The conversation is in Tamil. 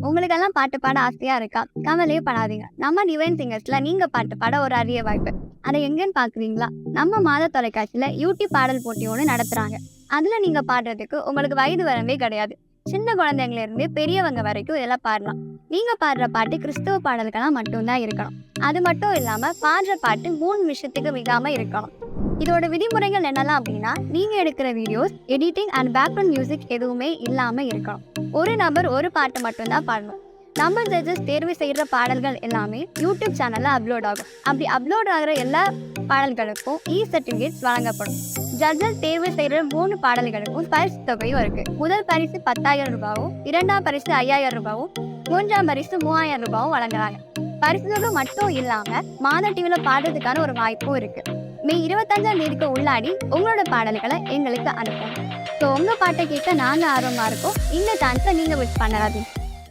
உங்களுக்கெல்லாம் பாட்டு பாட ஆசையா இருக்கா? கவலையே படாதீங்க. நம்ம டிவைன் சிங்கர்ஸ்ல நீங்க பாட்டு பாட ஒரு அரிய வாய்ப்பு. அதை எங்கன்னு பாக்குறீங்களா? நம்ம மாத தொலைக்காட்சியில யூடியூப் பாடல் போட்டி ஒன்று நடத்துறாங்க. அதுல நீங்க பாடுறதுக்கு உங்களுக்கு வயது வரம்பே கிடையாது. சின்ன குழந்தைங்கள இருந்து பெரியவங்க வரைக்கும் இதெல்லாம் பாடலாம். நீங்க பாடுற பாட்டு கிறிஸ்தவ பாடல்களா மட்டும்தான் இருக்கணும். அது மட்டும் இல்லாம பாடுற பாட்டு மூணு நிமிஷத்துக்கு மிகாம இருக்கணும். இதோட விதிமுறைகள் என்னெல்லாம் அப்படின்னா நீங்க எடுக்கிற videos editing and background music எதுவுமே இல்லாம இருக்கணும். ஒரு நபர் ஒரு பாட்டு மட்டும்தான் பாடணும். நம்ம ஜட்ஜஸ் தேர்வு செய்கிற பாடல்கள் எல்லாமே யூடியூப் சேனலில் அப்லோட் ஆகும். அப்படி அப்லோட் ஆகிற எல்லா பாடல்களுக்கும் இ சர்டிஃபிகேட்ஸ் வழங்கப்படும். ஜட்ஜஸ் தேர்வு செய்கிற மூணு பாடல்களுக்கும் பரிசு தொகையும் இருக்குது முதல் பரிசு பத்தாயிரம் ரூபாயும் இரண்டாம் பரிசு ஐயாயிரம் ரூபாயும் மூன்றாம் பரிசு மூவாயிரம் ரூபாயும் வழங்குறாங்க. பரிசு தொகை மட்டும் இல்லாமல் மாத டிவியில் பாடுறதுக்கான ஒரு வாய்ப்பும் இருக்குது மே இருபத்தஞ்சாம் தேதிக்கு உள்ளாடி உங்களோட பாடல்களை எங்களுக்கு அனுப்பும் ஸோ உங்கள் பாட்டை கேட்க நாங்கள் ஆர்வமாக இருக்கோம். இந்த டான்ஸை நீங்கள் விட் பண்ணாதீங்க.